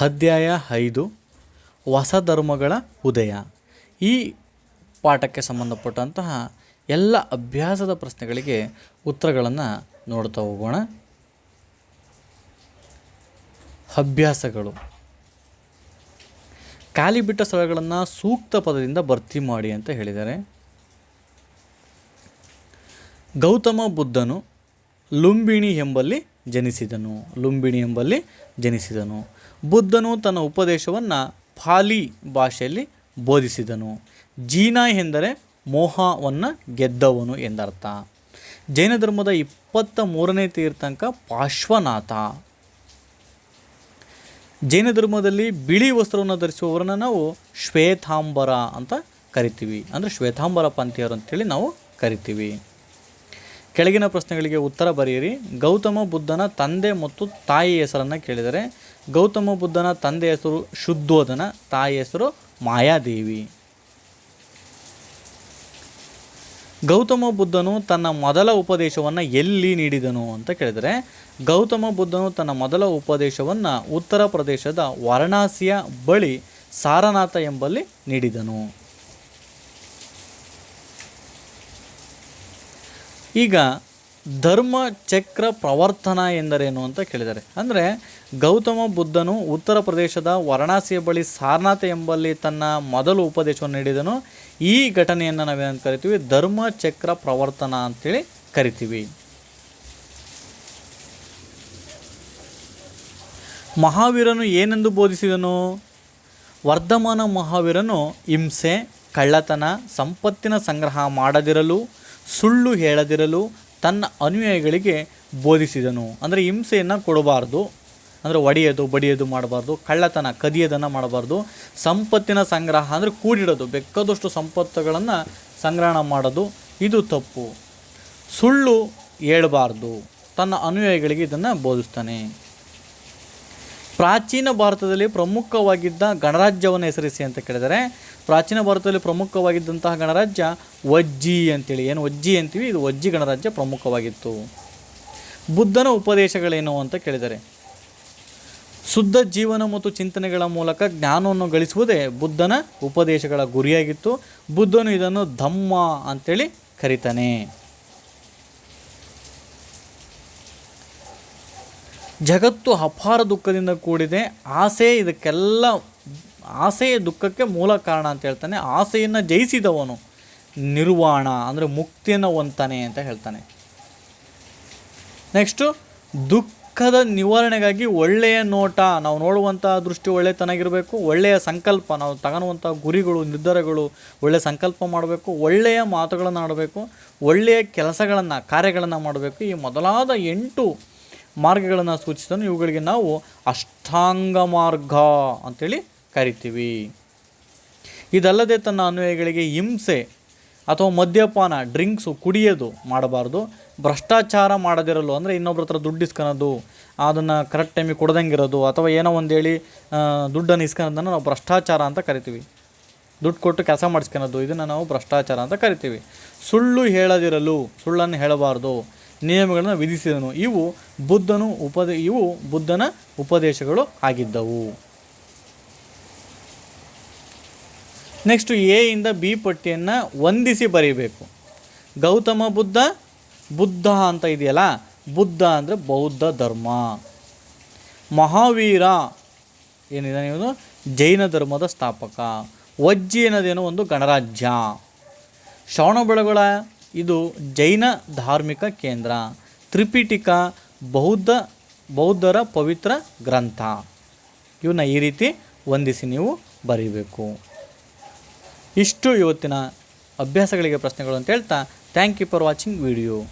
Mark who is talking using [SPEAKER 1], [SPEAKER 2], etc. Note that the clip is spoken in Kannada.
[SPEAKER 1] ಅಧ್ಯಾಯ ಐದು, ಹೊಸ ಧರ್ಮಗಳ ಉದಯ. ಈ ಪಾಠಕ್ಕೆ ಸಂಬಂಧಪಟ್ಟಂತಹ ಎಲ್ಲ ಅಭ್ಯಾಸದ ಪ್ರಶ್ನೆಗಳಿಗೆ ಉತ್ತರಗಳನ್ನು ನೋಡ್ತಾ ಹೋಗೋಣ. ಅಭ್ಯಾಸಗಳು. ಖಾಲಿ ಬಿಟ್ಟ ಸ್ಥಳಗಳನ್ನು ಸೂಕ್ತ ಪದದಿಂದ ಭರ್ತಿ ಮಾಡಿ ಅಂತ ಹೇಳಿದ್ದಾರೆ. ಗೌತಮ ಬುದ್ಧನು ಲುಂಬಿಣಿ ಎಂಬಲ್ಲಿ ಜನಿಸಿದನು. ಲುಂಬಿಣಿ ಎಂಬಲ್ಲಿ ಜನಿಸಿದನು. ಬುದ್ಧನು ತನ್ನ ಉಪದೇಶವನ್ನು ಪಾಲಿ ಭಾಷೆಯಲ್ಲಿ ಬೋಧಿಸಿದನು. ಜೀನ ಎಂದರೆ ಮೋಹವನ್ನು ಗೆದ್ದವನು ಎಂದರ್ಥ. ಜೈನ ಧರ್ಮದ ಇಪ್ಪತ್ತ ಮೂರನೇ ತೀರ್ಥಂಕ ಪಾರ್ಶ್ವನಾಥ ಜೈನ ಧರ್ಮದಲ್ಲಿ ಬಿಳಿ ವಸ್ತ್ರವನ್ನು ಧರಿಸುವವರನ್ನು ನಾವು ಶ್ವೇತಾಂಬರ ಅಂತ ಕರಿತೀವಿ. ಅಂದರೆ ಶ್ವೇತಾಂಬರ ಪಂಥೀಯರು ಅಂತೇಳಿ ನಾವು ಕರಿತೀವಿ. ಕೆಳಗಿನ ಪ್ರಶ್ನೆಗಳಿಗೆ ಉತ್ತರ ಬರೆಯಿರಿ. ಗೌತಮ ಬುದ್ಧನ ತಂದೆ ಮತ್ತು ತಾಯಿ ಹೆಸರನ್ನು ಕೇಳಿದರೆ. ಗೌತಮ ಬುದ್ಧನ ತಂದೆ ಹೆಸರು ಶುದ್ಧೋಧನ ತಾಯಿ ಹೆಸರು ಮಾಯಾದೇವಿ. ಗೌತಮ ಬುದ್ಧನು ತನ್ನ ಮೊದಲ ಉಪದೇಶವನ್ನು ಎಲ್ಲಿ ನೀಡಿದನು ಅಂತ ಕೇಳಿದರೆ, ಗೌತಮ ಬುದ್ಧನು ತನ್ನ ಮೊದಲ ಉಪದೇಶವನ್ನು ಉತ್ತರ ಪ್ರದೇಶದ ವಾರಣಾಸಿಯ ಬಳಿ ಸಾರನಾಥ ಎಂಬಲ್ಲಿ ನೀಡಿದನು. ಈಗ ಧರ್ಮ ಚಕ್ರ ಪ್ರವರ್ತನ ಎಂದರೇನು ಅಂತ ಕೇಳಿದ್ದಾರೆ. ಅಂದರೆ ಗೌತಮ ಬುದ್ಧನು ಉತ್ತರ ಪ್ರದೇಶದ ವಾರಣಾಸಿಯ ಬಳಿ ಸಾರನಾಥ ಎಂಬಲ್ಲಿ ತನ್ನ ಮೊದಲು ಉಪದೇಶವನ್ನು ನೀಡಿದನು. ಈ ಘಟನೆಯನ್ನು ನಾವೇನಂತ ಕರಿತೀವಿ? ಧರ್ಮ ಚಕ್ರ ಪ್ರವರ್ತನ ಅಂತೇಳಿ ಕರಿತೀವಿ. ಮಹಾವೀರನು ಏನೆಂದು ಬೋಧಿಸಿದನು? ವರ್ಧಮಾನ ಮಹಾವೀರನು ಹಿಂಸೆ, ಕಳ್ಳತನ, ಸಂಪತ್ತಿನ ಸಂಗ್ರಹ ಮಾಡದಿರಲು ಸುಳ್ಳು ಹೇಳದಿರಲು ತನ್ನ ಅನುಯಾಯಿಗಳಿಗೆ ಬೋಧಿಸಿದನು. ಅಂದರೆ ಹಿಂಸೆಯನ್ನು ಕೊಡಬಾರ್ದು. ಅಂದರೆ ಒಡೆಯೋದು, ಬಡಿಯೋದು ಮಾಡಬಾರ್ದು, ಕಳ್ಳತನ, ಕದಿಯೋದನ್ನು ಮಾಡಬಾರ್ದು. ಸಂಪತ್ತಿನ ಸಂಗ್ರಹ ಅಂದರೆ ಕೂಡಿಡೋದು, ಬೇಕಾದಷ್ಟು ಸಂಪತ್ತುಗಳನ್ನು ಸಂಗ್ರಹಣ ಮಾಡೋದು, ಇದು ತಪ್ಪು. ಸುಳ್ಳು ಹೇಳಬಾರ್ದು. ತನ್ನ ಅನುಯಾಯಿಗಳಿಗೆ ಇದನ್ನು ಬೋಧಿಸ್ತಾನೆ. ಪ್ರಾಚೀನ ಭಾರತದಲ್ಲಿ ಪ್ರಮುಖವಾಗಿದ್ದ ಗಣರಾಜ್ಯವನ್ನು ಹೆಸರಿಸಿ ಅಂತ ಕೇಳಿದರೆ, ಪ್ರಾಚೀನ ಭಾರತದಲ್ಲಿ ಪ್ರಮುಖವಾಗಿದ್ದಂತಹ ಗಣರಾಜ್ಯ ವಜ್ಜಿ ಅಂತೇಳಿ. ಏನು ವಜ್ಜಿ ಅಂತೀವಿ? ಇದು ವಜ್ಜಿ ಗಣರಾಜ್ಯ ಪ್ರಮುಖವಾಗಿತ್ತು. ಬುದ್ಧನ ಉಪದೇಶಗಳೇನು ಅಂತ ಕೇಳಿದರೆ, ಶುದ್ಧ ಜೀವನ ಮತ್ತು ಚಿಂತನೆಗಳ ಮೂಲಕ ಜ್ಞಾನವನ್ನು ಗಳಿಸುವುದೇ ಬುದ್ಧನ ಉಪದೇಶಗಳ ಗುರಿಯಾಗಿತ್ತು. ಬುದ್ಧನು ಇದನ್ನು ಧಮ್ಮ ಅಂತೇಳಿ ಕರೀತಾನೆ. ಜಗತ್ತು ಅಪಾರ ದುಃಖದಿಂದ ಕೂಡಿದೆ. ಆಸೆ ಇದಕ್ಕೆಲ್ಲ, ಆಸೆಯ ದುಃಖಕ್ಕೆ ಮೂಲ ಕಾರಣ ಅಂತ ಹೇಳ್ತಾನೆ. ಆಸೆಯನ್ನು ಜಯಿಸಿದವನು ನಿರ್ವಾಣ, ಅಂದರೆ ಮುಕ್ತಿಯನ್ನು ಹೊಂತಾನೆ ಅಂತ ಹೇಳ್ತಾನೆ. ನೆಕ್ಸ್ಟು ದುಃಖದ ನಿವಾರಣೆಗಾಗಿ ಒಳ್ಳೆಯ ನೋಟ. ನಾವು ನೋಡುವಂಥ ದೃಷ್ಟಿ ಒಳ್ಳೆತನಾಗಿರಬೇಕು ಒಳ್ಳೆಯ ಸಂಕಲ್ಪ, ನಾವು ತಗೊಳ್ಳುವಂಥ ಗುರಿಗಳು, ನಿರ್ಧಾರಗಳು ಒಳ್ಳೆಯ ಸಂಕಲ್ಪ ಮಾಡಬೇಕು. ಒಳ್ಳೆಯ ಮಾತುಗಳನ್ನು ಆಡಬೇಕು. ಒಳ್ಳೆಯ ಕೆಲಸಗಳನ್ನು, ಕಾರ್ಯಗಳನ್ನು ಮಾಡಬೇಕು. ಈ ಮೊದಲಾದ ಎಂಟು ಮಾರ್ಗಗಳನ್ನು ಸೂಚಿಸಿದನು. ಇವುಗಳಿಗೆ ನಾವು ಅಷ್ಟಾಂಗ ಮಾರ್ಗ ಅಂತೇಳಿ ಕರಿತೀವಿ. ಇದಲ್ಲದೆ ತನ್ನ ಅನ್ವಯಗಳಿಗೆ ಹಿಂಸೆ ಅಥವಾ ಮದ್ಯಪಾನ, ಡ್ರಿಂಕ್ಸು ಕುಡಿಯೋದು ಮಾಡಬಾರ್ದು. ಭ್ರಷ್ಟಾಚಾರ ಮಾಡದಿರಲು ಅಂದರೆ ಇನ್ನೊಬ್ರ ಹತ್ರ ದುಡ್ಡು ಇಸ್ಕೊಳೋದು ಅದನ್ನು ಕರೆಕ್ಟ್ ಟೈಮಿಗೆ ಕೊಡ್ದಂಗಿರೋದು ಅಥವಾ ಏನೋ ಒಂದು ಹೇಳಿ ದುಡ್ಡನ್ನು ಇಸ್ಕೊಳೋದನ್ನು ನಾವು ಭ್ರಷ್ಟಾಚಾರ ಅಂತ ಕರಿತೀವಿ. ದುಡ್ಡು ಕೊಟ್ಟು ಕೆಲಸ ಮಾಡಿಸ್ಕೊಳೋದು ಇದನ್ನು ನಾವು ಭ್ರಷ್ಟಾಚಾರ ಅಂತ ಕರಿತೀವಿ. ಸುಳ್ಳು ಹೇಳದಿರಲು, ಸುಳ್ಳನ್ನು ಹೇಳಬಾರ್ದು. ನಿಯಮಗಳನ್ನು ವಿಧಿಸಿದನು. ಇವು ಬುದ್ಧನು ಉಪದೇ, ಇವು ಬುದ್ಧನ ಉಪದೇಶಗಳು ಆಗಿದ್ದವು. ನೆಕ್ಸ್ಟು ಇಂದ ಬಿ ಪಟ್ಟಿಯನ್ನು ಹೊಂದಿಸಿ ಬರೀಬೇಕು. ಗೌತಮ ಬುದ್ಧ ಬುದ್ಧ ಅಂತ ಇದೆಯಲ್ಲ, ಬುದ್ಧ ಅಂದರೆ ಬೌದ್ಧ ಧರ್ಮ. ಮಹಾವೀರ ಏನಿದೆ ಜೈನ ಧರ್ಮದ ಸ್ಥಾಪಕ. ವಜ್ಜಿ ಅನ್ನೋದೇನೋ ಒಂದು ಗಣರಾಜ್ಯ. ಶ್ರವಣಬೆಳಗೊಳ ಇದು ಜೈನ ಧಾರ್ಮಿಕ ಕೇಂದ್ರ. ತ್ರಿಪಿಟಿಕ ಬೌದ್ಧ, ಬೌದ್ಧರ ಪವಿತ್ರ ಗ್ರಂಥ. ಇವನ್ನ ಈ ರೀತಿ ಹೊಂದಿಸಿ ನೀವು ಬರೀಬೇಕು. ಇಷ್ಟು ಇವತ್ತಿನ ಅಭ್ಯಾಸಗಳಿಗೆ ಪ್ರಶ್ನೆಗಳು ಅಂತ ಹೇಳ್ತಾ thank you for watching video